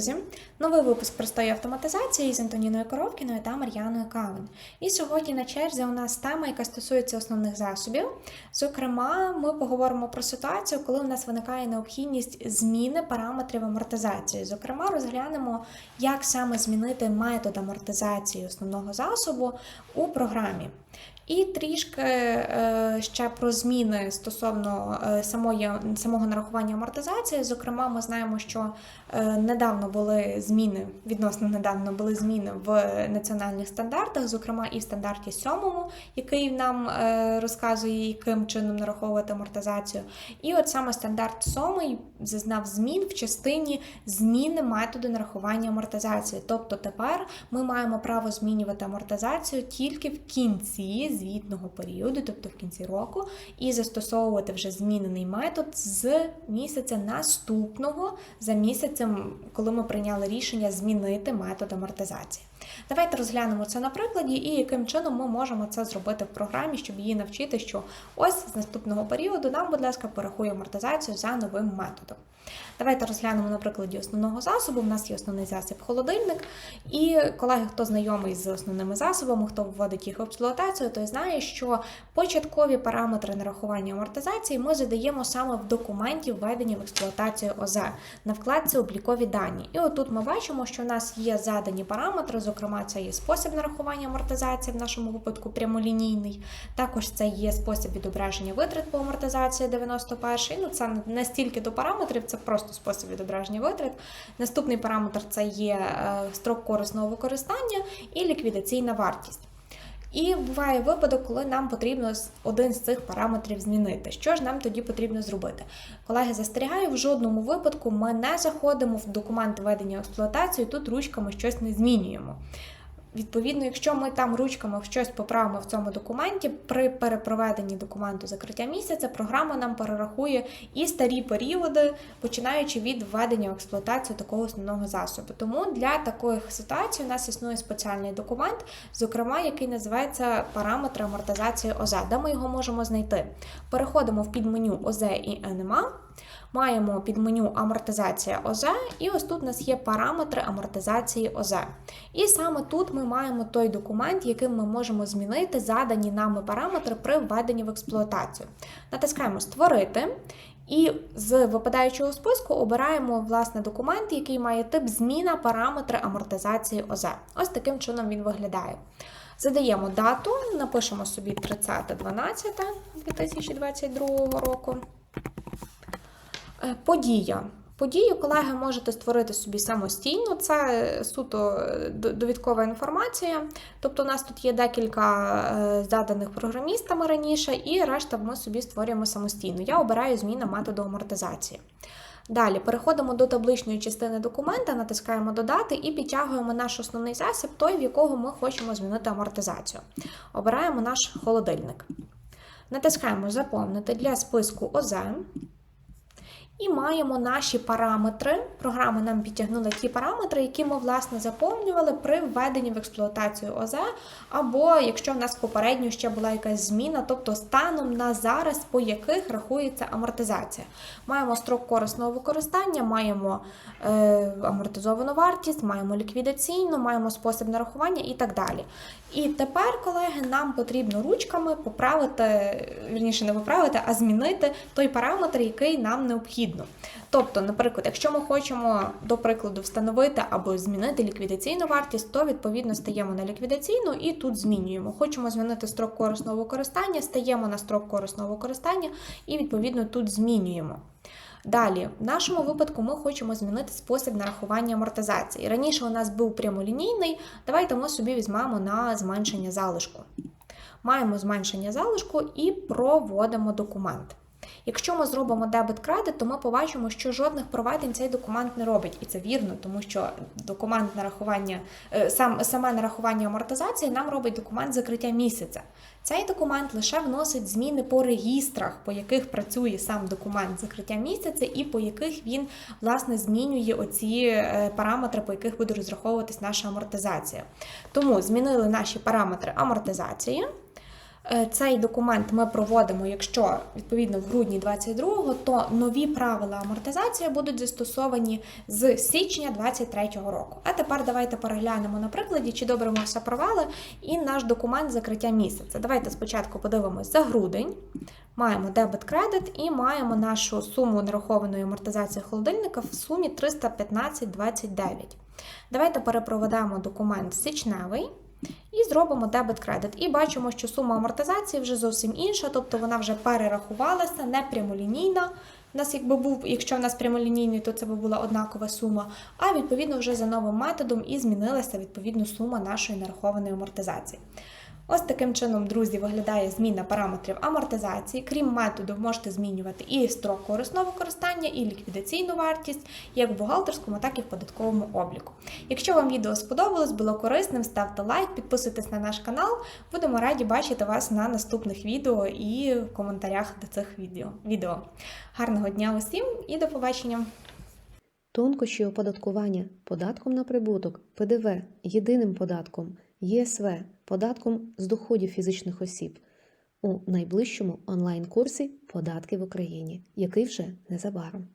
друзі! Новий випуск простої автоматизації з Антоніною Коровкіною та Мар'яною Кавин. І сьогодні на черзі у нас тема, яка стосується основних засобів. Зокрема, ми поговоримо про ситуацію, коли у нас виникає необхідність зміни параметрів амортизації. Зокрема, розглянемо, як саме змінити метод амортизації основного засобу у програмі. І трішки е, ще про зміни стосовно е, самої, самого нарахування амортизації. Зокрема, ми знаємо, що е, недавно були зміни, відносно недавно були зміни в національних стандартах, зокрема і в стандарті 7, який нам е, розказує, яким чином нараховувати амортизацію. І от саме стандарт 7 зазнав змін в частині зміни методу нарахування амортизації. Тобто тепер ми маємо право змінювати амортизацію тільки в кінці звітного періоду, тобто в кінці року, і застосовувати вже змінений метод з місяця наступного за місяцем, коли ми прийняли рішення змінити метод амортизації. Давайте розглянемо це на прикладі і яким чином ми можемо це зробити в програмі, щоб її навчити, що ось з наступного періоду нам, будь ласка, порахує амортизацію за новим методом. Давайте розглянемо на прикладі основного засобу. У нас є основний засіб холодильник. І колеги, хто знайомий з основними засобами, хто вводить їх в експлуатацію, той знає, що початкові параметри нарахування амортизації ми задаємо саме в документі введення в експлуатацію ОЗ на вкладці облікові дані. І отут ми бачимо, що у нас є задані параметри, зокрема, це є спосіб нарахування амортизації, в нашому випадку прямолінійний. Також це є спосіб відображення витрат по амортизації 91-й. Ну це не стільки до параметрів, це просто спосіб відображення витрат. Наступний параметр це є е, строк корисного використання і ліквідаційна вартість. І буває випадок, коли нам потрібно один з цих параметрів змінити. Що ж нам тоді потрібно зробити? Колеги, застерігаю, в жодному випадку ми не заходимо в документ ведення експлуатації, тут ручками щось не змінюємо. Відповідно, якщо ми там ручками щось поправимо в цьому документі, при перепроведенні документу закриття місяця, програма нам перерахує і старі періоди, починаючи від введення в експлуатацію такого основного засобу. Тому для таких ситуацій у нас існує спеціальний документ, зокрема, який називається параметри амортизації ОЗ, де ми його можемо знайти. Переходимо в підменю ОЗ і НМА. Маємо під меню амортизація ОЗ, і ось тут у нас є параметри амортизації ОЗ. І саме тут ми маємо той документ, яким ми можемо змінити задані нами параметри при введенні в експлуатацію. Натискаємо Створити. І з випадаючого списку обираємо власне документ, який має тип зміна параметри амортизації ОЗ. Ось таким чином він виглядає. Задаємо дату, напишемо собі 30.12.2022 року. Е, Подія. Подію, колеги, можете створити собі самостійно, це суто е, довідкова інформація. Тобто, у нас тут є декілька е, заданих програмістами раніше, і решта ми собі створюємо самостійно. Я обираю зміна методу амортизації. Далі переходимо до табличної частини документа, натискаємо Додати і підтягуємо наш основний засіб, той, в якого ми хочемо змінити амортизацію. Обираємо наш холодильник. Натискаємо Заповнити для списку ОЗ. І маємо наші параметри. Програма нам підтягнула ті параметри, які ми, власне, заповнювали при введенні в експлуатацію ОЗ, або якщо в нас попередньо ще була якась зміна, тобто станом на зараз, по яких рахується амортизація. Маємо строк корисного використання, маємо е, амортизовану вартість, маємо ліквідаційну, маємо спосіб нарахування і так далі. І тепер, колеги, нам потрібно ручками поправити, вірніше не поправити, а змінити той параметр, який нам необхідно. Тобто, наприклад, якщо ми хочемо, до прикладу, встановити або змінити ліквідаційну вартість, то відповідно стаємо на ліквідаційну і тут змінюємо. Хочемо змінити строк корисного використання, стаємо на строк корисного використання і відповідно тут змінюємо. Далі, в нашому випадку, ми хочемо змінити спосіб нарахування амортизації. Раніше у нас був прямолінійний, давайте ми собі візьмемо на зменшення залишку. Маємо зменшення залишку і проводимо документ. Якщо ми зробимо дебет-кредит, то ми побачимо, що жодних проведень цей документ не робить. І це вірно, тому що документ нарахування, е, сам, саме нарахування амортизації нам робить документ закриття місяця. Цей документ лише вносить зміни по регістрах, по яких працює сам документ закриття місяця, і по яких він власне змінює оці е, параметри, по яких буде розраховуватись наша амортизація. Тому змінили наші параметри амортизації. Е, Цей документ ми проводимо, якщо відповідно в грудні 22-го, то нові правила амортизації будуть застосовані з січня 23-го року. А тепер давайте переглянемо на прикладі, чи добре ми все провели, і наш документ закриття місяця. Давайте спочатку подивимось за грудень. Маємо дебет кредит і маємо нашу суму нарахованої амортизації холодильника в сумі 315,29. Давайте перепроведемо документ січневий. Зробимо дебет кредит. І бачимо, що сума амортизації вже зовсім інша, тобто вона вже перерахувалася, не прямолінійна. У нас, якби був, якщо в нас прямолінійний, то це би була однакова сума. А відповідно вже за новим методом і змінилася відповідно сума нашої нарахованої амортизації. Ось таким чином, друзі, виглядає зміна параметрів амортизації. Крім методу, можете змінювати і строк корисного використання, і ліквідаційну вартість, як в бухгалтерському, так і в податковому обліку. Якщо вам відео сподобалось, було корисним, ставте лайк, підписуйтесь на наш канал. Будемо раді бачити вас на наступних відео і в коментарях до цих відео. Гарного дня усім і до побачення! Тонкощі оподаткування податком на прибуток, ПДВ, єдиним податком, ЄСВ, податком з доходів фізичних осіб у найближчому онлайн-курсі Податки в Україні, який вже незабаром.